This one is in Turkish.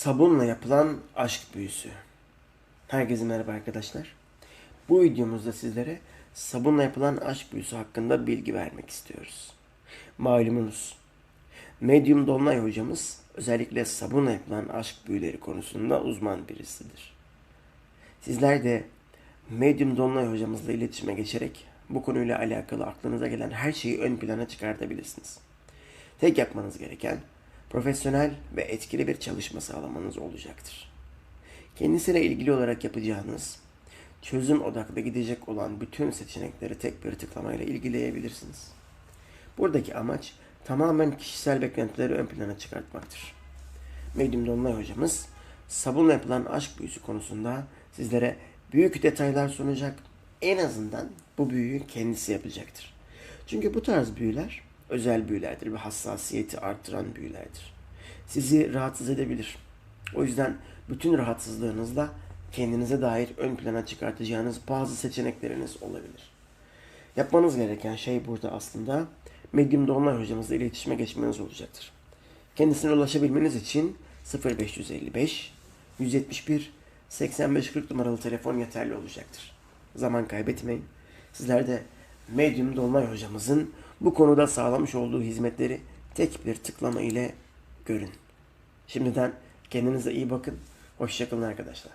Sabunla yapılan aşk büyüsü. Herkese merhaba arkadaşlar. Bu videomuzda sizlere sabunla yapılan aşk büyüsü hakkında bilgi vermek istiyoruz. Malumunuz, Medium Dolunay hocamız özellikle sabunla yapılan aşk büyüleri konusunda uzman birisidir. Sizler de Medium Dolunay hocamızla iletişime geçerek bu konuyla alakalı aklınıza gelen her şeyi ön plana çıkartabilirsiniz. Tek yapmanız gereken profesyonel ve etkili bir çalışma sağlamanız olacaktır. Kendisiyle ilgili olarak yapacağınız çözüm odaklı gidecek olan bütün seçenekleri tek bir tıklamayla ilgileyebilirsiniz. Buradaki amaç tamamen kişisel beklentileri ön plana çıkartmaktır. Medium Dolunay hocamız sabunla yapılan aşk büyüsü konusunda sizlere büyük detaylar sunacak. En azından bu büyüyü kendisi yapacaktır. Çünkü bu tarz büyüler özel büyülerdir ve hassasiyeti artıran büyülerdir. Sizi rahatsız edebilir. O yüzden bütün rahatsızlığınızla kendinize dair ön plana çıkartacağınız bazı seçenekleriniz olabilir. Yapmanız gereken şey burada aslında Medium Dolunay hocamızla iletişime geçmeniz olacaktır. Kendisine ulaşabilmeniz için 0555 171 8540 numaralı telefon yeterli olacaktır. Zaman kaybetmeyin. Sizler de Medium Dolunay hocamızın bu konuda sağlamış olduğu hizmetleri tek bir tıklama ile görün. Şimdiden kendinize iyi bakın. Hoşçakalın arkadaşlar.